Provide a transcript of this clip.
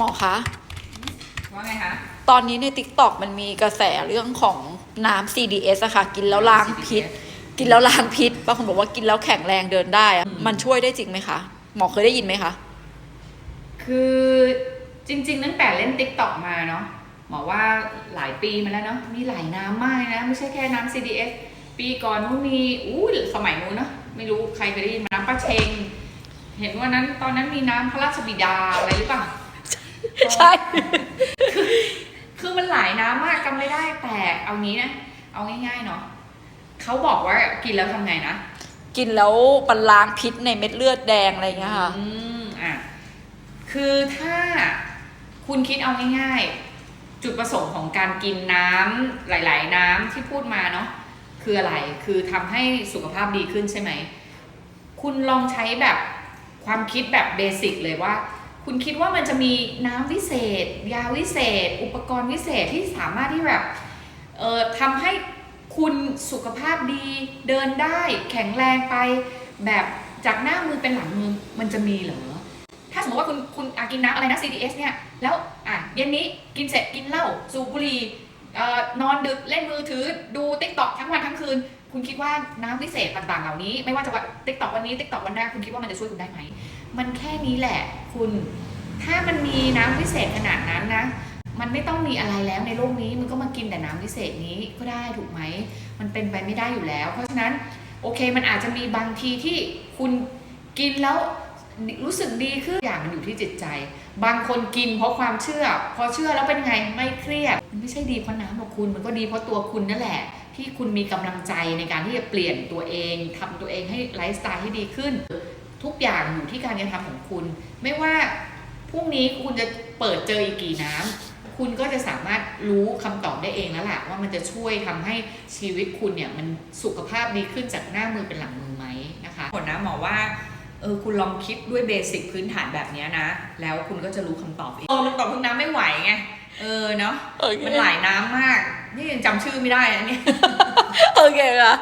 หมอคะ ว่าไงคะ ตอนนี้ใน t ิ k t o k มันมีกระแสเรื่องของน้ำ CDS อะค่ะ กินแล้วล้างพิษ กินแล้วล้างพิษบางคนบอกว่ากินแล้วแข็งแรงเดินได้อะมันช่วยได้จริงไหมคะ หมอเคยได้ยินไหมคะ คือจริงๆตั้งแต่เล่นติ๊กต็อกมาเนาะหมอว่าหลายปีมาแล้วเนาะมีหลายน้ำมากเลยนะ ไม่ใช่แค่น้ำ CDS ปีก่อนนู้นมีอู้สมัยนู้นเนาะไม่รู้ใครเคยได้ยินน้ำป้าเชง เห็นว่านั้นตอนนั้นมีน้ำพระราชบิดาอะไรหรือเปล่า ใช่ คือมันหลายน้ำมากจำไม่ได้แต่เอางี้นะ เอาง่ายๆเนาะเขาบอกว่ากินแล้วทำไงนะ กินแล้วมันล้างพิษในเม็ดเลือดแดงอะไรอย่างเงี้ยค่ะ อืมอะ คือถ้าคุณคิดเอาง่ายๆ จุดประสงค์ของการกินน้ำหลาย ๆ น้ำที่พูดมาเนาะคืออะไรคือทำให้สุขภาพดีขึ้นใช่ไหม คุณลองใช้แบบความคิดแบบเบสิกเลยว่า คุณคิดว่ามันจะมีน้ำวิเศษ ยาวิเศษ อุปกรณ์วิเศษที่สามารถที่แบบเอ่อทำให้คุณสุขภาพดีเดินได้แข็งแรงไป แบบจากหน้ามือเป็นหลังมือมันจะมีเหรอ ถ้าสมมติว่าคุณคุณกินน้ำอะไรนะ CDS เนี่ย แล้วอะเย็นนี้กินเสร็จกินเหล้าสูบบุหรี่ นอนดึกเล่นมือถือดูติ๊กต็อกทั้งวันทั้งคืน คุณคิดว่าน้ำพิเศษต่างๆ เหล่านี้ ไม่ว่าจะว่าติ๊กต็อกวันนี้ติ๊กต็อกวันหน้าคุณคิดว่ามันจะช่วยคุณได้ไหม มันแค่นี้แหละคุณถ้ามันมีน้ำพิเศษขนาดนั้นนะ มันไม่ต้องมีอะไรแล้วในโลกนี้มันก็มากินแต่น้ำพิเศษนี้ก็ได้ถูกไหม มันเป็นไปไม่ได้อยู่แล้ว เพราะฉะนั้นโอเคมันอาจจะมีบางทีที่คุณกินแล้ว รู้สึกดีขึ้นอย่างมันอยู่ที่จิตใจ บางคนกินเพราะความเชื่อ พอเชื่อแล้วเป็นไงไม่เครียด มันไม่ใช่ดีเพราะน้ำหรอกคุณ มันก็ดีเพราะตัวคุณนั่นแหละ ที่คุณมีกำลังใจในการที่จะเปลี่ยนตัวเองทำตัวเองให้ไลฟ์สไตล์ให้ดีขึ้น ทุกอย่างอยู่ที่การกระทำของคุณ ไม่ว่าพรุ่งนี้คุณจะเปิดเจออีกกี่น้ำคุณก็จะสามารถรู้คำตอบได้เองแล้วล่ะว่ามันจะช่วยทำให้ชีวิตคุณเนี่ยมันสุขภาพดีขึ้นจากหน้ามือเป็นหลังมือไหมนะคะผลนะหมอว่า เออคุณลองคิดด้วยเบสิกพื้นฐานแบบเนี้ยนะ แล้วคุณก็จะรู้คำตอบเองเออมันตอบทุกน้ำไม่ไหวไง เออเนาะโอเคมันหลายน้ำมาก นี่ยังจำชื่อไม่ได้อันเนี้ย โอเคค่ะ